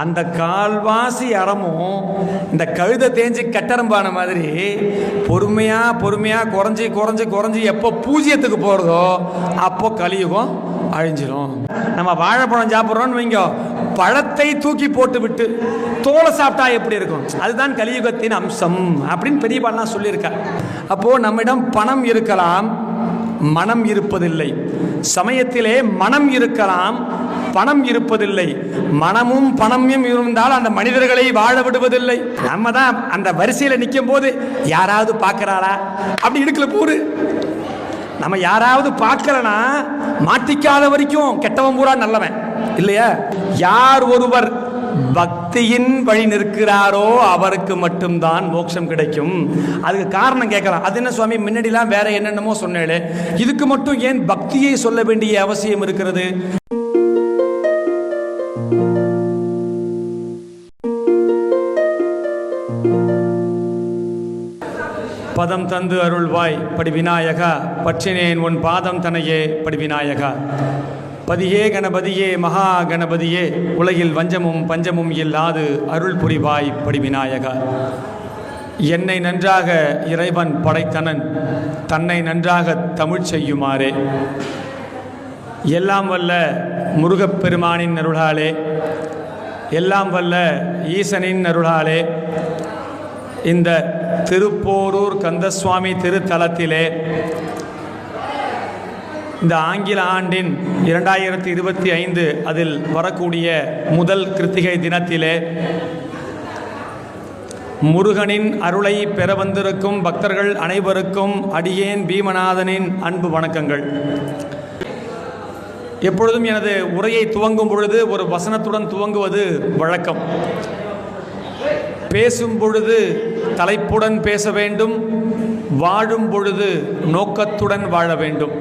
அந்த கால்வாசி அறமும் இந்த கழுதை தேஞ்சு கட்டரம்பான மாதிரி பொறுமையாக பொறுமையாக குறைஞ்சி குறைஞ்சி குறைஞ்சி எப்போ பூஜ்ஜியத்துக்கு போகிறதோ அப்போ கலியுகம் அழிஞ்சிரும். நம்ம வாழைப்பழம் சாப்பிட்றோம்னு வைங்கோ பழத்தை தூக்கி போட்டு விட்டு தோலை சாப்பிட்டா எப்படி இருக்கும்? அதுதான் கலியுகத்தின் அம்சம் அப்படின்னு பெரியபாலாம் சொல்லியிருக்கார். அப்போது நம்மிடம் பணம் இருக்கலாம் மனம் இருப்பதில்லை. சமயத்திலே மனம் இருக்கலாம் பணம் இருப்பதில்லை. மனமும் பணமும் இருந்தால் அந்த மனிதர்களை வாழ விடுவதில்லை. நம்ம தான் அந்த வரிசையில் நிற்கும் போது யாராவது பார்க்கறாளா? அப்படி இருக்கல போரு நம்ம யாராவது பார்க்கலனா மாட்டிக்காத வரைக்கும் கெட்டவன் பூரா நல்லவன். இல்லையா? யார் ஒருவர் பக்தியின் வழி நிற்கிறாரோ அவருக்கு மட்டும்தான் மோட்சம் கிடைக்கும். அதுக்கு காரணம் கேட்கலாம். அது என்ன சுவாமி? முன்னாடிலாம் வேற என்னென்னமோ சொன்னேளே. இதுக்கு மட்டும் ஏன் பக்தியை சொல்ல வேண்டிய அவசியம் இருக்கிறது? பதம் தந்து அருள்வாய் படி விநாயகா பற்றினேன் உன் பாதம் தனையே படி விநாயகா பதியே கணபதியே மகா கணபதியே. உலகில் வஞ்சமும் பஞ்சமும் இல்லாது அருள் புரிவாய் படி விநாயகா என்னை நன்றாக இறைவன் படைத்தனன் தன்னை நன்றாக தமிழ் செய்யுமாறே. எல்லாம் வல்ல முருகப்பெருமானின் அருளாலே எல்லாம் வல்ல ஈசனின் அருளாலே இந்த திருப்போரூர் கந்தசுவாமி திருத்தலத்திலே இந்த ஆங்கில ஆண்டின் இரண்டாயிரத்தி இருபத்தி ஐந்து அதில் வரக்கூடிய முதல் கிருத்திகை தினத்திலே முருகனின் அருளை பெற வந்திருக்கும் பக்தர்கள் அனைவருக்கும் அடியேன் பீமநாதனின் அன்பு வணக்கங்கள். எப்பொழுதும் எனது உரையை துவங்கும் பொழுது ஒரு வசனத்துடன் துவங்குவது வழக்கம். பேசும் பொழுது தலைப்புடன் பேச வேண்டும் வாழும் பொழுது நோக்கத்துடன் வாழ வேண்டும்.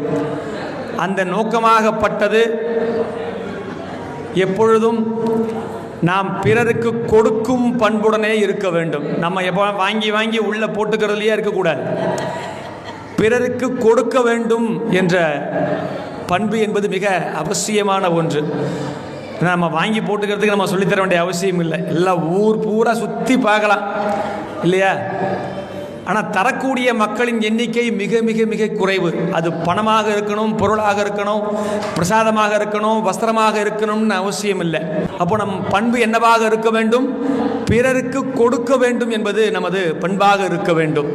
அந்த நோக்கமாகப்பட்டது எப்பொழுதும் நாம் பிறருக்கு கொடுக்கும் பண்புடனே இருக்க வேண்டும். நம்ம எப்போ வாங்கி வாங்கி உள்ள போட்டுக்கிறதுலையே இருக்கக்கூடாது பிறருக்கு கொடுக்க வேண்டும் என்ற பண்பு என்பது மிக அவசியமான ஒன்று. நம்ம வாங்கி போட்டுக்கிறதுக்கு நம்ம சொல்லித்தர வேண்டிய அவசியம் இல்லை. எல்லாம் ஊர் பூரா சுற்றி பார்க்கலாம். இல்லையா? ஆனால் தரக்கூடிய மக்களின் எண்ணிக்கை மிக மிக மிக குறைவு. அது பணமாக இருக்கணும் பொருளாக இருக்கணும் பிரசாதமாக இருக்கணும் வஸ்திரமாக இருக்கணும்னு அவசியம் இல்லை. அப்போ நம் பண்பு என்னவாக இருக்க வேண்டும்? பிறருக்கு கொடுக்க வேண்டும் என்பது நமது பண்பாக இருக்க வேண்டும்.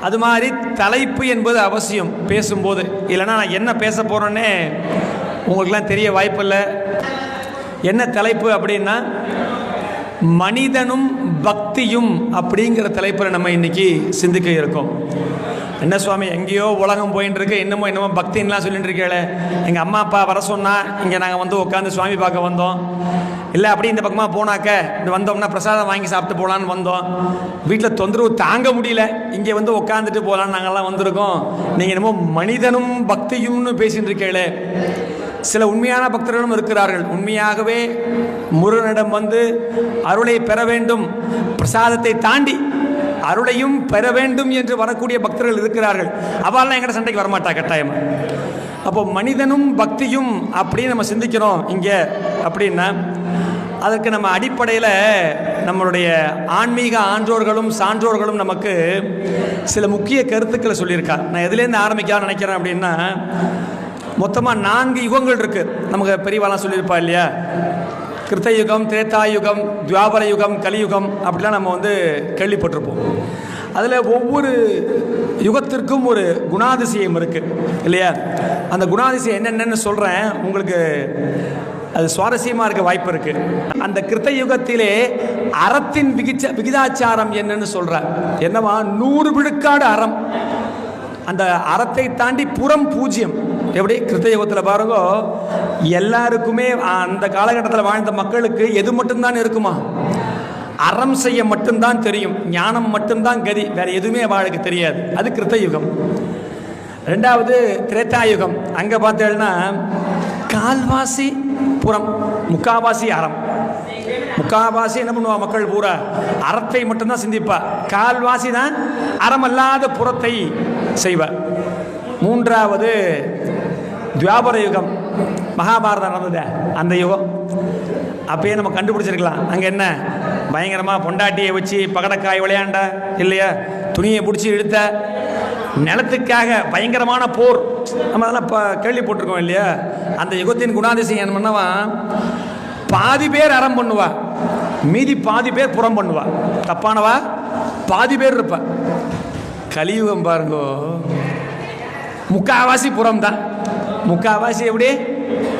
அது மாதிரி தலைப்பு என்பது அவசியம் பேசும்போது. இல்லைன்னா நான் என்ன பேச போகிறேன்னே உங்களுக்கெல்லாம் தெரிய வாய்ப்பில்லை. என்ன தலைப்பு அப்படின்னா மனிதனும் பக்தியும் அப்படிங்கிற தலைப்பில் நம்ம இன்னைக்கு சிந்திக்க இருக்கோம். என்ன சுவாமி எங்கேயோ உலகம் போயின்னு இருக்கு என்னமோ என்னமோ பக்தின்லாம் சொல்லிட்டு இருக்கேளே எங்கள் அம்மா அப்பா வர சொன்னா இங்கே நாங்கள் வந்து உட்காந்து சுவாமி பார்க்க வந்தோம். இல்லை அப்படி இந்த பக்கமாக போனாக்க இந்த வந்தோம்னா பிரசாதம் வாங்கி சாப்பிட்டு போகலான்னு வந்தோம். வீட்டில் தொந்தரவு தாங்க முடியல. இங்கே வந்து உட்காந்துட்டு போகலான்னு நாங்கள்லாம் வந்திருக்கோம். நீங்கள் என்னமோ மனிதனும் பக்தியும்னு பேசிகிட்டு இருக்கேளே சில உண்மையான பக்தர்களும் இருக்கிறார்கள். உண்மையாகவே முருகனிடம் வந்து அருளை பெற வேண்டும் பிரசாதத்தை தாண்டி அருளையும் பெற வேண்டும் என்று வரக்கூடிய பக்தர்கள் இருக்கிறார்கள். அவெல்லாம் எங்கிட்ட சண்டைக்கு வரமாட்டா கட்டாயமா? அப்போ மனிதனும் பக்தியும் அப்படின்னு நம்ம சிந்திக்கிறோம். இங்கே அப்படின்னா அதற்கு நம்ம அடிப்படையில் நம்மளுடைய ஆன்மீக ஆன்றோர்களும் சான்றோர்களும் நமக்கு சில முக்கிய கருத்துக்களை சொல்லியிருக்கா. நான் எதுலேருந்து ஆரம்பிக்கலாம்னு நினைக்கிறேன் அப்படின்னா மொத்தமாக நான்கு யுகங்கள் இருக்குது நமக்கு பெரியவாலாம் சொல்லியிருப்பா இல்லையா? கிருத்த யுகம் திரேதா யுகம் துவாபர யுகம் கலியுகம் அப்படிலாம் நம்ம வந்து கேள்விப்பட்டிருப்போம். அதில் ஒவ்வொரு யுகத்திற்கும் ஒரு குணாதிசயம் இருக்குது இல்லையா? அந்த குணாதிசயம் என்னென்னு சொல்கிறேன் உங்களுக்கு அது சுவாரஸ்யமாக இருக்க வாய்ப்பு இருக்குது அந்த கிருத்த யுகத்திலே அறத்தின் விகிச்ச விகிதாச்சாரம் என்னன்னு சொல்கிறார் என்னவா? நூறு விழுக்காடு அறம். அந்த அறத்தை தாண்டி புறம் பூஜ்யம். எப்படி? கிருத்தயுகத்தில் பாருங்க எல்லாருக்குமே அந்த காலகட்டத்தில் வாழ்ந்த மக்களுக்கு எது மட்டும்தான் இருக்குமா? அறம் செய்ய மட்டும்தான் தெரியும் ஞானம் மட்டும்தான் கதி வேற எதுவுமே அவளுக்கு தெரியாது. அது கிருத்தயுகம். ரெண்டாவது திரேத்தாயுகம். அங்கே பார்த்தேன்னா கால்வாசி புறம் முக்காவாசி அறம். முக்காவாசி என்ன பண்ணுவா மக்கள் பூரா? அறத்தை மட்டும்தான் சிந்திப்பா. கால்வாசி தான் அறமல்லாத புறத்தை செய்வ. மூன்றாவது துவாபர யுகம் மகாபாரதம் நடந்தது அந்த யுகம். அப்பயே நம்ம கண்டுபிடிச்சிருக்கலாம். அங்கே என்ன? பயங்கரமாக பொண்டாட்டியை வச்சு பகடக்காய் விளையாண்ட? இல்லையா? துணியை பிடிச்சி இழுத்த? நிலத்துக்காக பயங்கரமான போர். நம்ம அதெல்லாம் இப்போ கேள்விப்பட்டிருக்கோம் இல்லையா? அந்த யுகத்தின் குணாதிசயம் என்ன பண்ணவா? பாதி பேர் அறம் பண்ணுவா. மீதி பாதி பேர் புறம் பண்ணுவா. தப்பானவா? பாதி பேர் இருப்பா. கலியுகம் பாருங்கோ. முக்காவாசி புறம் தான் முக்காவாசி எப்படி?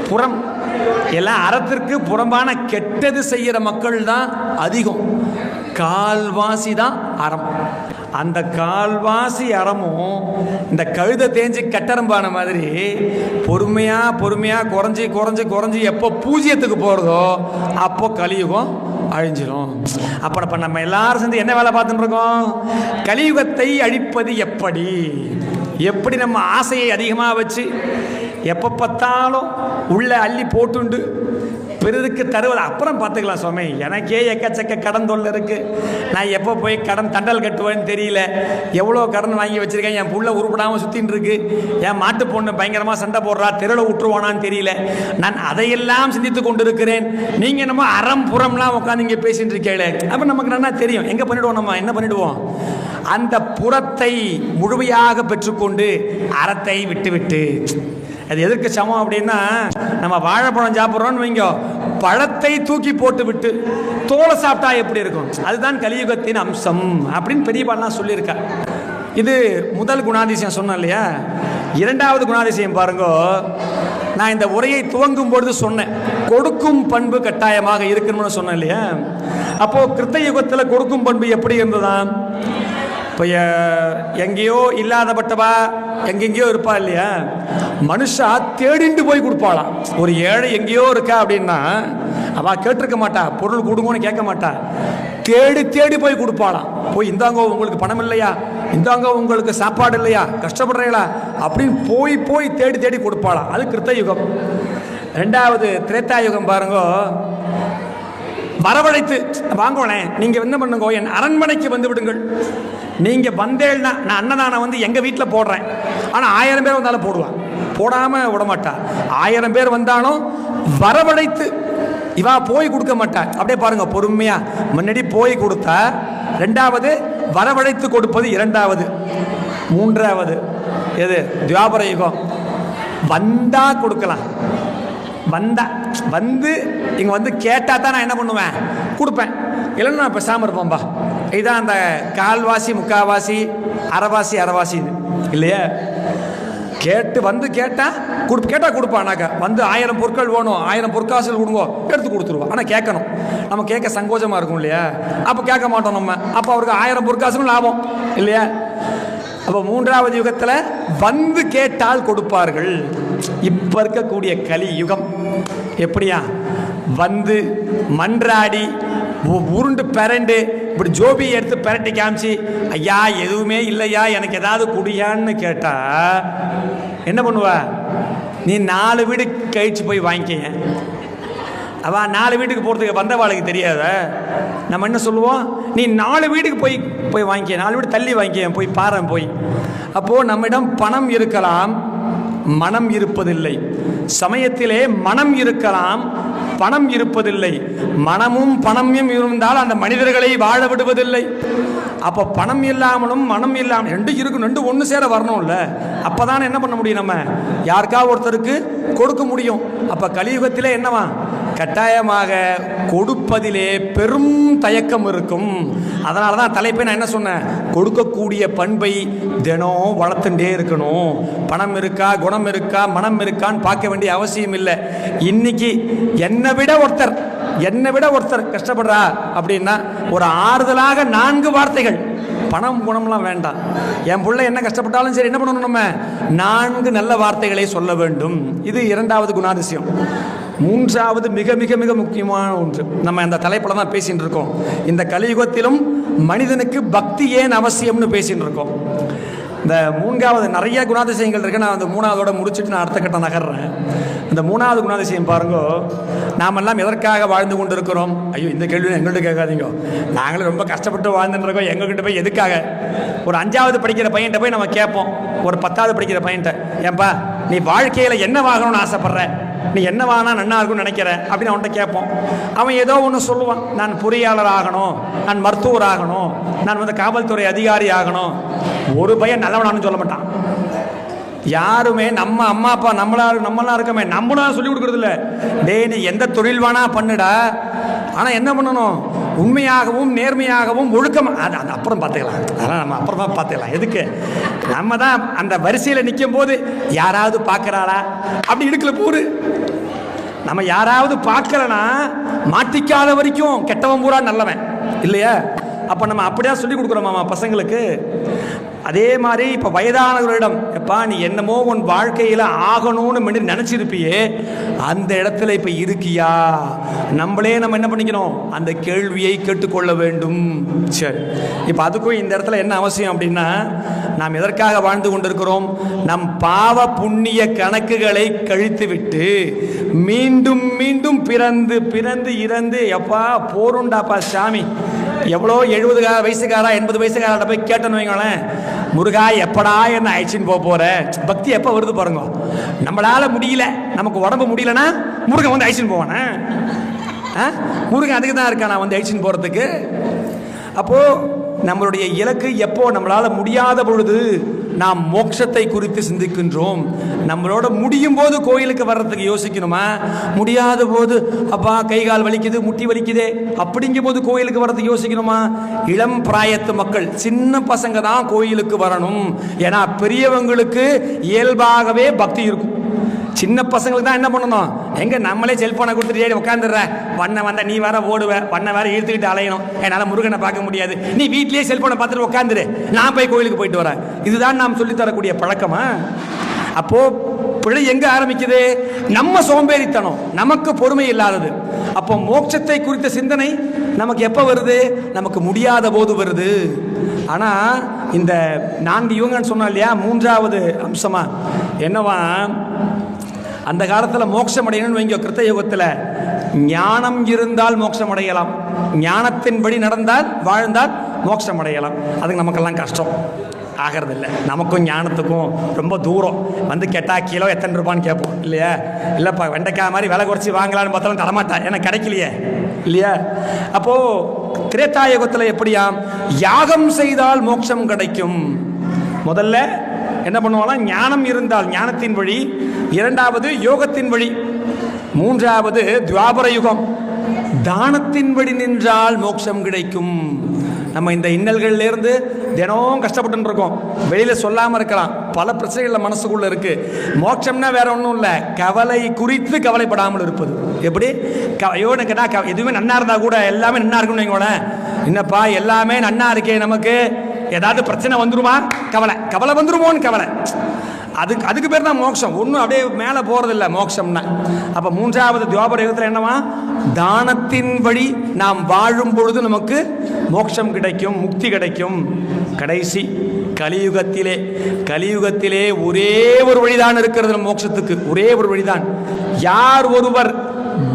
புறம். எல்லாம் அறத்திற்கு புறம்பான கெட்டது செய்கிற மக்கள் தான் அதிகம். கால்வாசி தான் அறம். அந்த கால்வாசி அறமும் இந்த கழுதை தேஞ்சு கட்டரம்பான மாதிரி பொறுமையாக பொறுமையாக குறைஞ்சி குறைஞ்சி குறைஞ்சி எப்போ பூஜ்ஜியத்துக்கு போகிறதோ அப்போ கலியுகம் அழிஞ்சிடும் அப்போ அப்போ நம்ம எல்லாரும் சேர்ந்து என்ன வேலை பார்த்துட்டு இருக்கோம்? கலியுகத்தை அழிப்பது எப்படி? எப்படி நம்ம ஆசையை அதிகமாக வச்சு எப்போ பார்த்தாலும் உள்ளே அள்ளி போட்டுண்டு. பிறருக்கு தருவது அப்புறம் பார்த்துக்கலாம் சுவாமி. எனக்கே எக்கச்சக்க கடன் தொல்லை இருக்குது நான் எப்போ போய் கடன் தண்டல் கட்டுவேன்னு தெரியல. எவ்வளோ கடன் வாங்கி வச்சுருக்கேன். என் புள்ள உருப்படாமல் சுற்றின்னு இருக்கு. என் மாட்டு பொண்ணு பயங்கரமாக சண்டை போடுறா. தெருவில் விட்டுருவானான்னு தெரியல. நான் அதையெல்லாம் சிந்தித்து கொண்டு இருக்கிறேன் நீங்கள் என்னமோ அறம் புறம்லாம் உட்காந்து இங்கே பேசிகிட்டு இருக்கேளே அப்போ நமக்கு நல்லா தெரியும். எங்கே பண்ணிவிடுவோம் நம்ம? என்ன பண்ணிவிடுவோம் அந்த புறத்தை முழுமையாக பெற்றுக்கொண்டு அறத்தை விட்டுவிட்டு அது எதற்கு சமம் அப்படின்னா நம்ம வாழைப்பழம் சாப்பிட்றோம்னு வைங்கோ பழத்தை தூக்கி போட்டு விட்டு தோலை சாப்பிட்டா எப்படி இருக்கும்? அதுதான் கலியுகத்தின் அம்சம் அப்படின்னு பெரியபாலாம் சொல்லியிருக்கா இது முதல் குணாதிசயம் சொன்னேன் இல்லையா? இரண்டாவது குணாதிசயம் பாருங்கோ நான் இந்த உரையை துவங்கும் பொழுது சொன்னேன். கொடுக்கும் பண்பு கட்டாயமாக இருக்கணும்னு சொன்னேன் இல்லையா? அப்போது கிருத்த யுகத்தில் கொடுக்கும் பண்பு எப்படி இருந்ததான் இப்போ எங்கேயோ இல்லாதப்பட்டவா எங்கெங்கேயோ இருப்பா இல்லையா? மனுஷா தேடிண்டு போய் கொடுப்பாளாம் ஒரு ஏழை எங்கேயோ இருக்கா அப்படின்னா அவள் கேட்டிருக்க மாட்டா பொருள் கொடுங்கன்னு கேட்க மாட்டா. தேடி தேடி போய் கொடுப்பாளாம் போய் இந்தாங்கோ உங்களுக்கு பணம் இல்லையா? இந்தாங்கோ உங்களுக்கு சாப்பாடு இல்லையா? கஷ்டப்படுறீங்களா? அப்படின்னு போய் போய் தேடி தேடி கொடுப்பாளாம் அது கிருத்த யுகம் ரெண்டாவது திரேத்தா யுகம் பாருங்கோ. வரவழைத்து வாங்கோனேன் நீங்கள் என்ன பண்ணுங்க என் அரண்மனைக்கு வந்து விடுங்கள். நீங்கள் வந்தேன்னா நான் அன்னதானம் வந்து எங்கள் வீட்டில் போடுறேன். ஆனால் ஆயிரம் பேர் வந்தாலும் போடுவான் போடாமல் விட ஆயிரம் பேர் வந்தாலும் வரவழைத்து இவா போய் கொடுக்க மாட்டா. அப்படியே பாருங்க பொறுமையா. முன்னாடி போய் கொடுத்தா ரெண்டாவது வரவழைத்து கொடுப்பது இரண்டாவது. மூன்றாவது எது? துவாபர யுகம். வந்தா கொடுக்கலாம். வந்தா வந்து இங்கே வந்து கேட்டால் தான் நான் என்ன பண்ணுவேன்? கொடுப்பேன். இல்லைன்னா நான் பேசாமல் இருப்பேன்பா இதுதான் அந்த கால்வாசி முக்காவாசி அரைவாசி அரைவாசி இல்லையா? கேட்டு வந்து கேட்டால் கொடு கேட்டால் கொடுப்பானாக்கா வந்து ஆயிரம் பொருட்கள் வேணும் ஆயிரம் பொற்காசுகள் கொடுங்க எடுத்து கொடுத்துருவோம் ஆனால் கேட்கணும். நம்ம கேட்க சங்கோஜமாக இருக்கும் இல்லையா? அப்போ கேட்க மாட்டோம் நம்ம. அப்போ அவருக்கு ஆயிரம் பொற்காசுகளும் லாபம் இல்லையா? அப்போ மூன்றாவது யுகத்தில் வந்து கேட்டால் கொடுப்பார்கள். இப்போ இருக்கக்கூடிய கலி யுகம் எப்படியா? வந்து மன்றாடி உருண்டு பிறண்டு இப்படி ஜோபி எடுத்து பிரட்டி காமிச்சு ஐயா எதுவுமே இல்லையா? எனக்கு ஏதாவது குடியான்னு கேட்டா என்ன பண்ணுவா? நீ நாலு வீடு கழிச்சு போய் வாங்கிக்கங்க. அவா நாலு வீட்டுக்கு போகிறதுக்கு வந்தவாளுக்கு தெரியாத. நம்ம என்ன சொல்லுவோம்? நீ நாலு வீட்டுக்கு போய் போய் வாங்கிக்க நாலு வீடு தள்ளி வாங்கிக்க போய் பாரு போய். அப்போது நம்மிடம் பணம் இருக்கலாம். மனம் இருப்பதில்லை. சமயத்திலே மனம் இருக்கலாம் பணம் இருப்பதில்லை. மனமும் பணமும் இருந்தால் அந்த மனிதர்களை வாழ விடுவதில்லை. அப்போ பணம் இல்லாமலும் மனம் இல்லாமல் ரெண்டும் இருக்கும் ரெண்டும் ஒன்று சேர வரணும்ல. அப்போ என்ன பண்ண முடியும் நம்ம? யாருக்கா ஒருத்தருக்கு கொடுக்க முடியும். அப்போ கலியுகத்திலே என்னவா? கட்டாயமாக கொடுப்பதிலே பெரும் தயக்கம் இருக்கும். அதனால தான் தலைப்பை நான் என்ன சொன்னேன்? கொடுக்கக்கூடிய பண்பை தினம் வளர்த்துட்டே இருக்கணும். பணம் இருக்கா குணம் இருக்கா மனம் இருக்கான்னு பார்க்க வேண்டிய அவசியம் இல்லை. இன்னைக்கு என்னை விட ஒருத்தர் என்னை விட ஒருத்தர் கஷ்டப்படுறா அப்படின்னா ஒரு ஆறுதலாக நான்கு வார்த்தைகள். பணம் குணம்லாம் வேண்டாம். என் பிள்ளை என்ன கஷ்டப்பட்டாலும் சரி என்ன பண்ணணும் நம்ம? நான்கு நல்ல வார்த்தைகளை சொல்ல வேண்டும். இது இரண்டாவது குணாதிசயம். மூன்றாவது மிக மிக மிக முக்கியமான ஒன்று. நம்ம இந்த தலைப்பில் தான் பேசிகிட்டு இருக்கோம். இந்த கலியுகத்திலும் மனிதனுக்கு பக்தி ஏன் அவசியம்னு பேசிகிட்டு இருக்கோம். இந்த மூன்றாவது நிறைய குணாதிசயங்கள் இருக்கு. நான் அந்த மூணாவதோட முடிச்சுட்டு நான் அடுத்த கட்டம் நகர்றேன். இந்த மூணாவது குணாதிசயம் பாருங்க நாமெல்லாம் எதற்காக வாழ்ந்து கொண்டு இருக்கிறோம் ஐயோ இந்த கேள்வி எங்கள்கிட்ட கேட்காதீங்க. நாங்களும் ரொம்ப கஷ்டப்பட்டு வாழ்ந்துட்டு இருக்கோம். எங்ககிட்ட போய் எதுக்காக? ஒரு அஞ்சாவது படிக்கிற பையன்கிட்ட போய் நம்ம கேட்போம். ஒரு பத்தாவது படிக்கிற பையன்கிட்ட ஏன்பா நீ வாழ்க்கையில் என்ன வாங்கணும்னு ஆசைப்படுற? நீ என்னவானா நன்னா இருக்கும்னு நினைக்கிற? அப்படின்னு அவன்கிட்ட கேட்போம். அவன் ஏதோ ஒன்று சொல்லுவான். நான் பொறியாளர் ஆகணும். நான் மருத்துவர் ஆகணும். நான் வந்து காவல்துறை அதிகாரி ஆகணும். ஒரு பையன் நல்லவனான்னு சொல்ல மாட்டான். யாருமே நம்ம அம்மா அப்பா நம்மளா நம்மளாம் இருக்கமே நம்மளும் சொல்லி கொடுக்கறது இல்லை டேய் நீ எந்த தொழில் வேணா பண்ணுடா? ஆனால் என்ன பண்ணணும்? உண்மையாகவும் நேர்மையாகவும் ஒழுக்கம் அது அது அப்புறம் பார்த்துக்கலாம். அதெல்லாம் நம்ம அப்புறமா பார்த்துக்கலாம். எதுக்கு? நம்ம தான் அந்த வரிசையில் நிற்கும் போது யாராவது பார்க்குறாளா? அப்படி இடுக்கல போரு நம்ம யாராவது பார்க்கலனா மாட்டிக்காத வரைக்கும் கெட்டவன் பூரா நல்லவன். இல்லையா? அப்போ நம்ம அப்படியா சொல்லி கொடுக்குறோமாமா பசங்களுக்கு. அதே மாதிரி இப்போ வயதானவர்களிடம் எப்பா நீ என்னமோ உன் வாழ்க்கையில் ஆகணும்னு முன்னாடி நினச்சிருப்பியே அந்த இடத்துல இப்போ இருக்கியா? நம்மளே நம்ம என்ன பண்ணிக்கணும்? அந்த கேள்வியை கேட்டுக்கொள்ள வேண்டும். சரி. இப்போ அதுக்கும் இந்த இடத்துல என்ன அவசியம் அப்படின்னா நாம் எதற்காக வாழ்ந்து கொண்டிருக்கிறோம்? நம் பாவ புண்ணிய கணக்குகளை கழித்து விட்டு மீண்டும் மீண்டும் பிறந்து பிறந்து இறந்து எப்பா போருண்டாப்பா சாமி எவ்வளோ எழுபது வயசுக்காரா எண்பது வயசுக்காரா போய் கேட்டேன்னு வைங்களேன் முருகா எப்படா என்ன ஆயிடுச்சின்னு போக போற? பக்தி எப்போ வருது பாருங்க. நம்மளால முடியல. நமக்கு உடம்பு முடியலன்னா முருகன் வந்து அழிச்சின்னு போவானே? ஆ? முருகன் அதுக்கு தான் இருக்கான் நான் வந்து அழைச்சின்னு போகிறதுக்கு அப்போது நம்மளுடைய இலக்கு எப்போ நம்மளால் முடியாத பொழுது நாம் மோட்சத்தை குறித்து சிந்திக்கின்றோம். நம்மளோட முடியும் போது கோயிலுக்கு வர்றதுக்கு யோசிக்கணுமா? முடியாத போது அப்பா கை கால் வலிக்குது முட்டி வலிக்குதே அப்படிங்கும் போது கோயிலுக்கு வர்றதுக்கு யோசிக்கணுமா? இளம் பிராயத்து மக்கள் சின்ன பசங்க தான் கோயிலுக்கு வரணும். ஏன்னா பெரியவங்களுக்கு இயல்பாகவே பக்தி இருக்கும். சின்ன பசங்களுக்கு தான் என்ன பண்ணணும்? எங்க நம்மளே செல்போனை கொடுத்துட்டு உட்காந்துடுற வண்ண வந்த நீ வேற ஓடுவ. வண்ண வேற இழுத்துக்கிட்டு அலையணும். என்னால் முருகனை பார்க்க முடியாது. நீ வீட்லயே செல்போனை பார்த்துட்டு உட்காந்துரு நான் போய் கோயிலுக்கு போயிட்டு வரேன். இதுதான் நாம் சொல்லித் தரக்கூடிய பழக்கமா? அப்போ பிழை எங்க ஆரம்பிக்குது? நம்ம சோம்பேறித்தனம். நமக்கு பொறுமை இல்லாதது. அப்போ மோட்சத்தை குறித்த சிந்தனை நமக்கு எப்போ வருது? நமக்கு முடியாத போது வருது. ஆனா இந்த நான்கு இவங்கன்னு சொன்னோம் இல்லையா? மூன்றாவது அம்சமா. என்னவா? அந்த காலத்தில் மோட்சம் அடையணும்னு வைங்க கிருத்த யுகத்தில் ஞானம் இருந்தால் மோட்சம் அடையலாம் ஞானத்தின்படி நடந்தால் வாழ்ந்தால் மோட்சம் அடையலாம் அதுக்கு நமக்கெல்லாம் கஷ்டம். ஆகிறதில்ல. நமக்கும் ஞானத்துக்கும் ரொம்ப தூரம். வந்து கேட்டா கிலோ எத்தனை ரூபான்னு கேட்போம். இல்லையா? இல்லைப்பா வெண்டைக்காய் மாதிரி விலை குறைச்சி வாங்கலான்னு பார்த்தாலும் தரமாட்டேன் ஏன்னா கிடைக்கலையே. இல்லையா? அப்போது திரேதாயுகத்தில் எப்படியா யாகம் செய்தால் மோட்சம் கிடைக்கும். முதல்ல என்ன பண்ணுவாங்களாம் ஞானம் இருந்தால் ஞானத்தின் வழி இரண்டாவது யோகத்தின் வழி. மூன்றாவது துவாபர யுகம். தானத்தின் வழி நின்றால் மோட்சம் கிடைக்கும். நம்ம இந்த இன்னல்கள்லேருந்து தினம் கஷ்டப்பட்டு இருக்கோம். வெளியில் சொல்லாமல் இருக்கலாம். பல பிரச்சனைகள் மனசுக்குள்ளே இருக்கு. மோட்சம்னா வேற ஒன்றும் இல்லை. கவலை குறித்து கவலைப்படாமல் இருப்பது. எப்படி? க ஐயோ கேட்டால் க எதுவுமே நன்னா இருந்தால் கூட எல்லாமே நன்னா இருக்குன்னு வைங்களேன். என்னப்பா எல்லாமே நன்னா இருக்கே நமக்கு. ஏதாவது பிரச்சனை வந்துருமா? கவலை. கவலை வந்துருமோன்னு கவலை. அதுக்கு அதுக்கு பேர் தான் மோட்சம் ஒன்றும் அப்படியே மேலே போகிறதில்ல மோட்சம்னா அப்போ மூன்றாவது துவாபர யுகத்தில் என்னவா தானத்தின் வழி நாம் வாழும் பொழுது நமக்கு மோட்சம் கிடைக்கும் முக்தி கிடைக்கும். கடைசி கலியுகத்திலே கலியுகத்திலே ஒரே ஒரு வழிதான் இருக்கிறது மோட்சத்துக்கு ஒரே ஒரு வழிதான். யார் ஒருவர்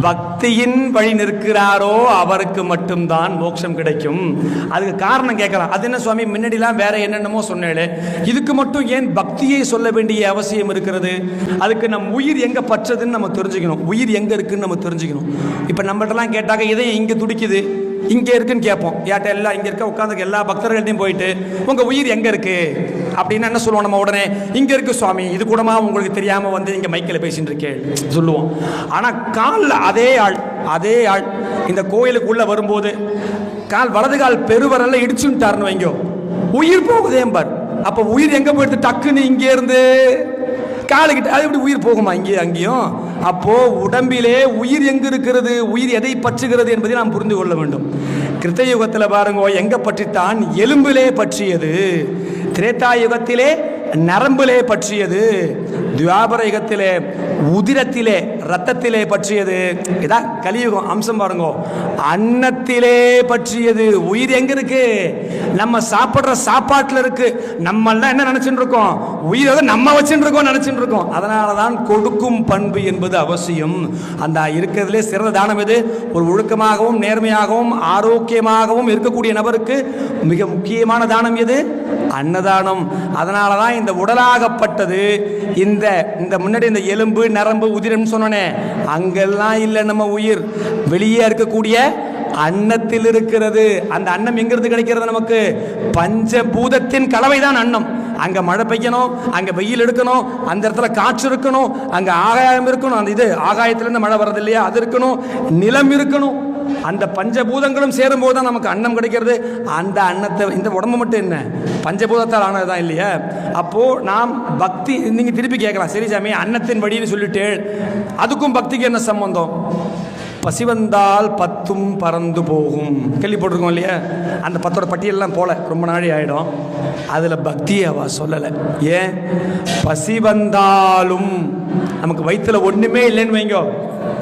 பக்தியின் வழி நிற்கிறாரோ அவருக்கு மட்டும்தான் மோட்சம் கிடைக்கும். அதுக்கு காரணம் கேட்கலாம். அது என்ன சுவாமி? முன்னாடிலாம் வேற என்னென்னமோ சொன்னேளே. இதுக்கு மட்டும் ஏன் பக்தியை சொல்ல வேண்டிய அவசியம் இருக்கிறது? அதுக்கு நம் உயிர் எங்க பற்றதுன்னு நம்ம தெரிஞ்சுக்கணும். உயிர் எங்க இருக்குன்னு நம்ம தெரிஞ்சுக்கணும். இப்போ நம்மகிட்டலாம் கேட்டாக்க இதே இங்கே துடிக்குது. இங்கே இருக்குன்னு கேட்போம். ஏட்ட எல்லாம் இங்கே இருக்க உட்காந்து எல்லா பக்தர்கள்ட்டையும் போயிட்டு உங்கள் உயிர் எங்கே இருக்குது அப்படின்னு என்ன சொல்லுவோம் நம்ம உடனே? இங்கே இருக்கு சுவாமி இது கூடமா உங்களுக்கு தெரியாமல் வந்து இங்கே மைக்கில் பேசிட்டு இருக்கேன் சொல்லுவோம். ஆனால் காலில் அதே ஆள் அதே ஆள் இந்த கோயிலுக்குள்ளே வரும்போது கால் வலது கால் பெருவரல்ல இடிச்சுட்டாருன்னு வைங்கோ. உயிர் போகுதேம்பார் அப்போ உயிர் எங்கே போயிடுது டக்குன்னு இங்கே இருந்து காலுக்கிட்ட அது எப்படி உயிர் போகுமா? இங்கே அங்கேயும். அப்போ உடம்பிலே உயிர் எங்க இருக்கிறது? உயிர் எதை பற்றுகிறது என்பதை நாம் புரிந்து கொள்ள வேண்டும். கிருத்த யுகத்தில் பாருங்க எங்க பற்றித்தான் எலும்பிலே பற்றியது? திரேதா யுகத்திலே நரம்பிலே பற்றியது. துவாபர யுகத்திலே உதிரத்திலே ரத்தத்திலே பற்றியது. இதான் கலியுகம் அம்சம் பாருங்க. அன்னத்திலே பற்றியது. உயிர் எங்க இருக்கு நம்ம சாப்பிடுற சாப்பாட்டில் இருக்கு. நம்ம என்ன நினைச்சுட்டு இருக்கோம் உயிரை வந்து நம்ம வச்சுட்டு இருக்கோம் நினைச்சுட்டு இருக்கோம் அதனால தான் கொடுக்கும் பண்பு என்பது அவசியம். அந்த இருக்கிறதுலே சிறந்த தானம் எது? ஒரு ஒழுக்கமாகவும் நேர்மையாகவும் ஆரோக்கியமாகவும் இருக்கக்கூடிய நபருக்கு மிக முக்கியமான தானம் எது? அன்னதானம். அதனால தான் இந்த உடலாகப்பட்டது இந்த இந்த இந்த முன்னாடி இந்த எலும்பு நரம்பு உதிரம்னு சொன்னோனே அங்கெல்லாம் இல்லை நம்ம உயிர். வெளியே இருக்கக்கூடிய அன்னத்தில் இருக்கிறது. அந்த அன்னம் எங்கிருந்து கிடைக்கிறது நமக்கு? பஞ்சபூதத்தின் கலவைதான் அன்னம். அங்க மழை பெய்யணும் அங்க வெயில் எடுக்கணும் அந்த இடத்துல காற்று இருக்கணும் அங்க ஆகாயம் இருக்கணும். அந்த இது ஆகாயத்திலிருந்து மழை வர்றது இல்லையா அது இருக்கணும் நிலம் இருக்கணும். அந்த பஞ்சபூதங்களும் சேரும்போது தான் நமக்கு அன்னம் கிடைக்கிறது. அந்த அன்னத்தை இந்த உடம்பு மட்டும் என்ன? பஞ்சபூதத்தால் ஆனதுதான் இல்லையா? அப்போது நாம் பக்தி நீங்கள் திருப்பி கேட்கலாம். சரி சாமி அன்னத்தின் வழின்னு சொல்லிட்டேள். அதுக்கும் பக்திக்கு என்ன சம்பந்தம்? பசி வந்தால் பத்தும் பறந்து போகும். கேள்விப்பட்டிருக்கோம் இல்லையா? அந்த பத்தோட பட்டியல்லாம் போல. ரொம்ப நாளி ஆயிடும். அதில் பக்தியை அவள் சொல்லலை. ஏன்? பசி வந்தாலும் நமக்கு வயிற்றில் ஒன்றுமே இல்லைன்னு வைங்கோ.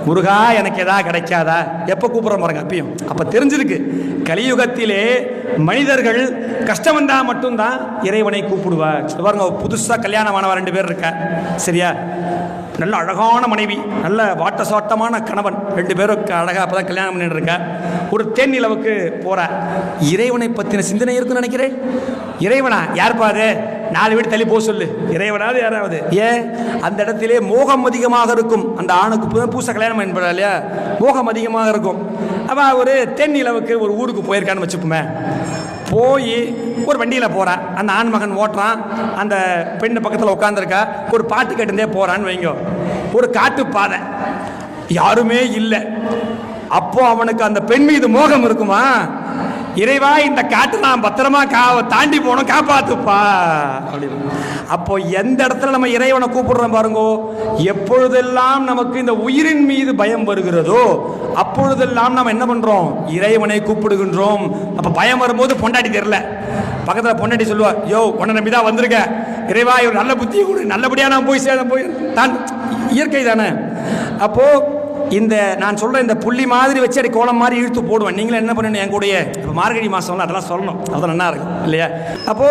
முருகா எனக்கு எதா கிடைக்காதா? எப்போ கூப்பிட்ற பாருங்க அப்பயும். அப்போ தெரிஞ்சிருக்கு. கலியுகத்திலே மனிதர்கள் கஷ்டம் வந்தால் மட்டும்தான் இறைவனை கூப்பிடுவார். பாருங்க புதுசாக கல்யாணமானவ ரெண்டு பேர் இருக்கா? சரியா? நல்ல அழகான மனைவி நல்ல வாட்டசாட்டமான கணவன். ரெண்டு பேரும் அழகாக அப்போ தான் கல்யாணம் பண்ணிட்டு ஒரு தேன் நிலவுக்கு போகிற இறைவனை பற்றின சிந்தனை இருக்குன்னு நினைக்கிறேன். இறைவனா? யார் பாரு நாலு வீடு தள்ளி போக சொல்லு. இறைவனாவது யாராவது? ஏன்? அந்த இடத்திலே மோகம் அதிகமாக இருக்கும். அந்த ஆணுக்கு பூச கல்யாணம் என்பதா இல்லையா? மோகம் அதிகமாக இருக்கும். அவள் ஒரு தென் நிலவுக்கு ஒரு ஊருக்கு போயிருக்கான்னு வச்சுப்போமே. போய் ஒரு வண்டியில் போகிறான் அந்த ஆண்மகன் ஓட்டுறான். அந்த பெண்ணு பக்கத்தில் உட்காந்துருக்கா ஒரு பாட்டு கேட்டுந்தே போகிறான்னு வைங்க. ஒரு காட்டு பாதை. யாருமே இல்லை. அப்போ அவனுக்கு அந்த பெண் மீது மோகம் இருக்குமா? இறைவா இந்த காட்டு நான் பத்திரமா கா தாண்டி போனோம் காப்பாத்துப்பா. அப்படின்னு அப்போ எந்த இடத்துல நம்ம இறைவனை கூப்பிடுறோம் பாருங்கோ? எப்பொழுதெல்லாம் நமக்கு இந்த உயிரின் மீது பயம் வருகிறதோ அப்பொழுதெல்லாம் நாம் என்ன பண்றோம்? இறைவனை கூப்பிடுகின்றோம். அப்ப பயம் வரும்போது பொண்டாட்டி தெரியல. பக்கத்துல பொண்டாட்டி சொல்லுவா யோ உன்னை நம்பி தான் வந்திருக்க. இறைவா இவர் நல்ல புத்தியை கொடு. நல்லபடியா நான் போய் சேர போய் தான் இயற்கை தானே. அப்போ இந்த நான் சொல்ற இந்த புள்ளி மாதிரி வச்சு அடி கோலம் மாதிரி இழுத்து போடுவேன். நீங்களும் என்ன பண்ணணும்? என் கூடயே. இப்போ மார்கழி மாதம்ல அதெல்லாம் சொல்லணும். அது நல்லா இருக்கும். இல்லையா? அப்போ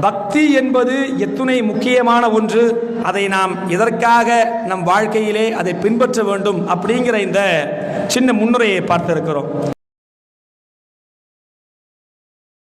பக்தி என்பது எத்துணை முக்கியமான ஒன்று. அதை நாம் எதற்காக நம் வாழ்க்கையிலே அதை பின்பற்ற வேண்டும் அப்படிங்கிற இந்த சின்ன முன்னுரையை பார்த்திருக்கிறோம்.